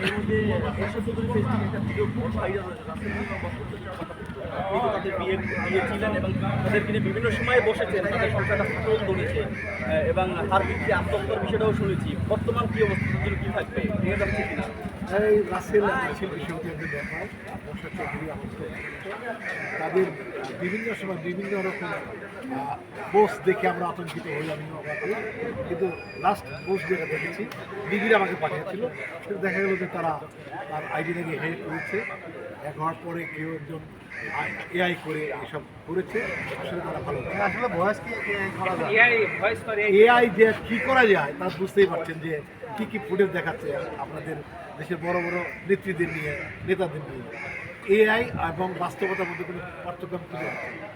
এর মধ্যে এরশাদ চৌধুরী তাদের বিয়ে বিভিন্ন সময়ে বসেছেন তাদের সংসারটা ফাটল ধরেছে এবং হার বিক্রি আত্মহত্যার বিষয়টাও শুনেছি। বর্তমান কি অবস্থা? কি থাকবে? নিয়ে যাচ্ছে কিনা? এই রাসেল সমিতি একজন ব্যাপার বর্ষা চৌধুরী তাদের বিভিন্ন সময় বিভিন্ন রকম পোস্ট দেখে আমরা আতঙ্কিত হই আমি কিন্তু লাস্ট পোস্ট যেটা দেখেছি ডিগ্রি আমাকে পাঠিয়েছিল। সেটা দেখা গেল যে তারা তার আইডি নাকি হেল্প করেছে। এক হওয়ার পরে কেউ একজন এআই করে এসব করেছে। আসলে তারা ভালো আসলে ভয়েস কি করা যায় এআই যে কি করা যায় তা বুঝতেই পারছেন যে কি কি ফুটেজ দেখাচ্ছে আপনাদের দেশের বড় বড় নেত্রীদের নিয়ে নেতাদের নিয়ে? এআই এবং বাস্তবতার মধ্যে কোনো পার্থক্য খুঁজে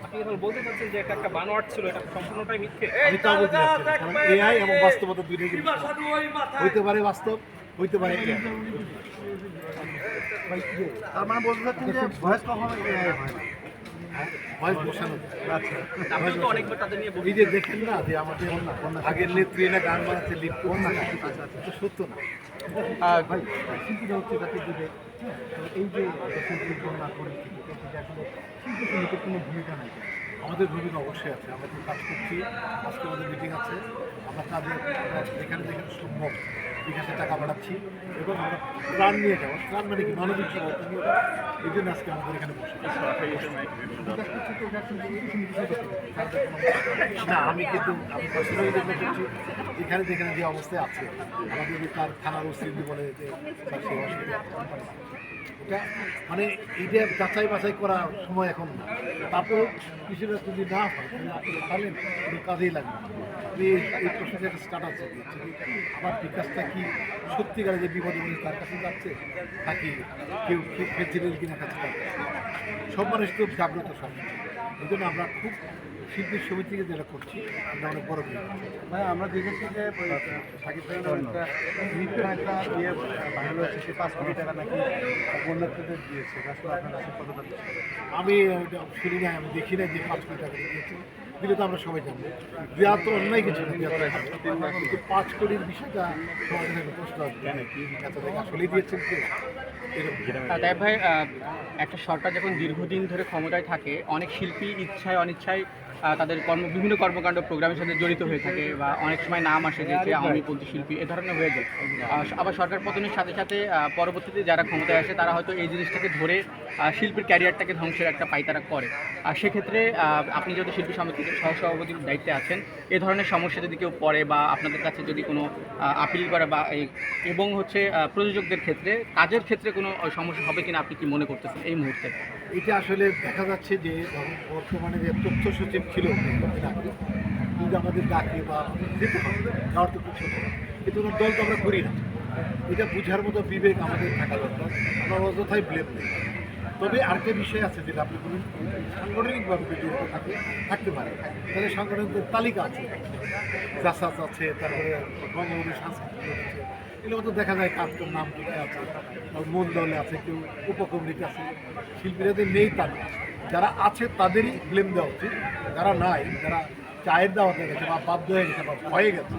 আপনি বলতে চাচ্ছেন যে এটা একটা বানোয়াট ছিল এটা সম্পূর্ণটাই মিথ্যে? আমি তা বলতে চাচ্ছি কারণ এআই এবং বাস্তবতা দুইটাই জিনিস হইতে পারে বাস্তব হইতে পারে তার মানে বলতে চাচ্ছেন যে ভয়েস কখনো এআই হয় না। ভয়েস বসানো। আচ্ছা। এই যে দেখেন না যে আমাদের আগের নেত্রী না গান বানাচ্ছে লিপ করছে এটা সত্য না। ভাই শিল্পীরা হচ্ছে তাকে দিবে হ্যাঁ, এই যে পরিস্থিতি এতে শিল্পী কোনো ভূমিকা নাই। আমাদের ভূমিকা অবশ্যই আছে। আমরা তো কাজ করছি, আজকে আমাদের মিটিং আছে, আমরা কাজে যেখানে যেখানে সম্ভব বিকাশে টাকা বাড়াচ্ছি এবং আমরা প্রাণ নিয়ে যাব। প্রাণ মানে কি? মানবিক এই জন্য আজকে আমাদের এখানে বসে না, আমি কিন্তু আমি যেখানে যেখানে যে অবস্থায় আছে, আমাদের তার থানার ওসি বলে যে এটা মানে এইটা যাচাই বাছাই করার সময় এখন না। তারপরেও কিছুটা যদি না হয়, তাহলে কাজেই লাগবে এই- প্রশ্নটা একটা স্টার্ট আছে দিচ্ছি আমার বিকাশটা কি সত্যিকারে যে বিপদে পড়ে তার কাছে যাচ্ছে, নাকি কেউ ফেজিলের কিনা কাছে সব মানুষ তো জাগ্রত সব। এই জন্য আমরা খুব শিল্পী সমিতি থেকে যেটা করছি আমরা অনেক বড় বিয়ে ভাই আমরা দেখেছি যে সাকিব খানের একটা ইয়ে ভাইরাল হয়েছে সে পাঁচ কোটি টাকা নাকি বন্যার্থীদের দিয়েছে। আসলে আপনার কাছে কতটা আমি শুনি না আমি দেখি না যে পাঁচ কোটি টাকা দিয়েছে। দিলে তো আমরা সবাই জানব দেওয়া তো অন্যায় কিছু না। কিন্তু পাঁচ কোটির বিষয়টা একটা প্রশ্ন আসবে। এত টাকা আসলেই দিয়েছেন কে? তাই ভাই একটা সরকার যখন দীর্ঘদিন ধরে ক্ষমতায় থাকে অনেক শিল্পী ইচ্ছায় অনিচ্ছায় তাদের কর্ম, বিভিন্ন কর্মকাণ্ড প্রোগ্রামের সাথে জড়িত হয়ে থাকে বা অনেক সময় নাম আসে যে আওয়ামীপন্থী শিল্পী, এ ধরনের হয়ে যায়। আবার সরকার পতনের সাথে সাথে পরবর্তীতে যারা ক্ষমতায় আসে, তারা হয়তো এই জিনিসটাকে ধরে শিল্পীর ক্যারিয়ারটাকে ধ্বংসের একটা পাইতারা করে। আর সেক্ষেত্রে আপনি যদি শিল্পী সমিতির সহসভাপতির দায়িত্বে আছেন, এ ধরনের সমস্যা যদি কেউ পড়ে বা আপনাদের কাছে যদি কোনো আপিল করে বা এবং হচ্ছে প্রযোজকদের ক্ষেত্রে, কাজের ক্ষেত্রে কোনো সমস্যা হবে কিনা আপনি কি মনে করতেছেন এই মুহূর্তে? এটা আসলে দেখা যাচ্ছে যে বর্তমানে যে তথ্য সচিব ছিল যদি আমাদের ডাকে বা যেতে যাওয়ার তো কিছু নেই। কিন্তু ওনার দল তো আমরা করি না। এটা বুঝার মতো বিবেক আমাদের থাকা দরকার। আমরা অযথাই ব্লেম নেই তবে আরেকটা বিষয় আছে যেটা আপনি বলুন, সাংগঠনিকভাবে যদি থাকে, থাকতে পারে। তাহলে সাংগঠনিকদের তালিকা আছে। জাসাস আছে, তারপরে বঙ্গবন্ধু সাংস্কৃতিক এগুলো তো দেখা যায় কাজ কোন নাম কোথায় আছে মন দলে আছে কেউ উপকমিটি আছে শিল্পীরা শিল্পীরাদের নেই তাদের যারা আছে তাদেরই ব্লেম দেওয়া উচিত। যারা নাই যারা চায়ের দেওয়া হয়ে গেছে বা বাধ্য হয়ে গেছে বা ভয়ে গেছে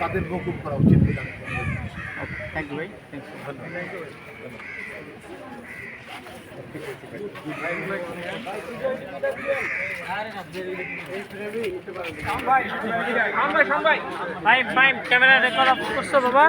তাদের মকুব করা উচিত। থ্যাংক ইউ ভাই। থ্যাংক ইউ সামবাই ভাই ভাই ক্যামেরা রেকর্ড অফ করছ বাবা